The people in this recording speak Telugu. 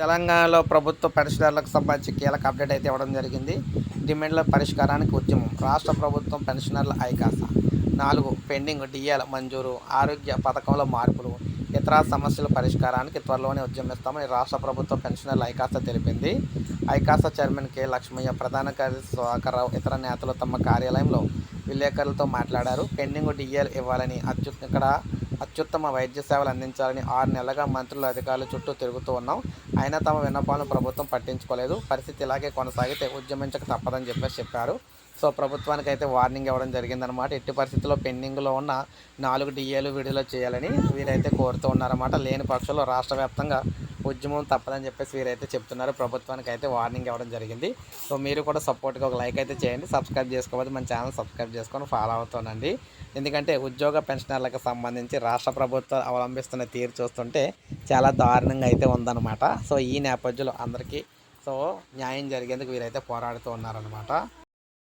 తెలంగాణలో ప్రభుత్వ పెన్షనర్లకు సంబంధించి కీలక అప్డేట్ అయితే ఇవ్వడం జరిగింది. డిమాండ్ల పరిష్కారానికి ఉద్యమం. రాష్ట్ర ప్రభుత్వం పెన్షనర్ల ఐకాస. నాలుగు పెండింగ్ డిఎల్ మంజూరు. ఆరోగ్య పథకంలో మార్పులు. ఇతర సమస్యల పరిష్కారానికి త్వరలోనే ఉద్యమిస్తామని రాష్ట్ర ప్రభుత్వ పెన్షనర్ల ఐకాస తెలిపింది. ఐకాస చైర్మన్ కె. లక్ష్మయ్య ప్రధాన కార్యదర్శి సుధాకర్రావు ఇతర నేతలు తమ కార్యాలయంలో విలేకరులతో మాట్లాడారు. పెండింగ్ డిఎల్ ఇవ్వాలని అత్యు ఇక్కడ అత్యుత్తమ వైద్య సేవలు అందించాలని ఆరు నెలలుగా మంత్రులు అధికారుల చుట్టూ తిరుగుతూ ఉన్నాం. అయినా తమ విన్నపాలను ప్రభుత్వం పట్టించుకోలేదు. పరిస్థితి ఇలాగే కొనసాగితే ఉద్యమించక తప్పదని చెప్పేసి చెప్పారు. సో ప్రభుత్వానికి అయితే వార్నింగ్ ఇవ్వడం జరిగిందనమాట ఎట్టి పరిస్థితుల్లో పెండింగ్లో ఉన్న నాలుగు డిఏలు విడుదల చేయాలని వీరైతే కోరుతూ ఉన్నారన్నమాట. లేని పక్షంలో రాష్ట్ర వ్యాప్తంగా ఉద్యమం తప్పదని చెప్పేసి వీరైతే చెప్తున్నారు. ప్రభుత్వానికి అయితే వార్నింగ్ ఇవ్వడం జరిగింది. సో మీరు కూడా సపోర్ట్గా ఒక లైక్ అయితే చేయండి. సబ్స్క్రైబ్ చేసుకోవద్దు. మన ఛానల్ సబ్స్క్రైబ్ చేసుకొని ఫాలో అవుతానండి ఎందుకంటే ఉద్యోగ పెన్షనర్లకు సంబంధించి రాష్ట్ర ప్రభుత్వం అవలంబిస్తున్న తీరు చూస్తుంటే చాలా దారుణంగా అయితే ఉందన్నమాట. సో ఈ నేపథ్యంలో అందరికీ సో న్యాయం జరిగేందుకు వీరైతే పోరాడుతూ ఉన్నారనమాట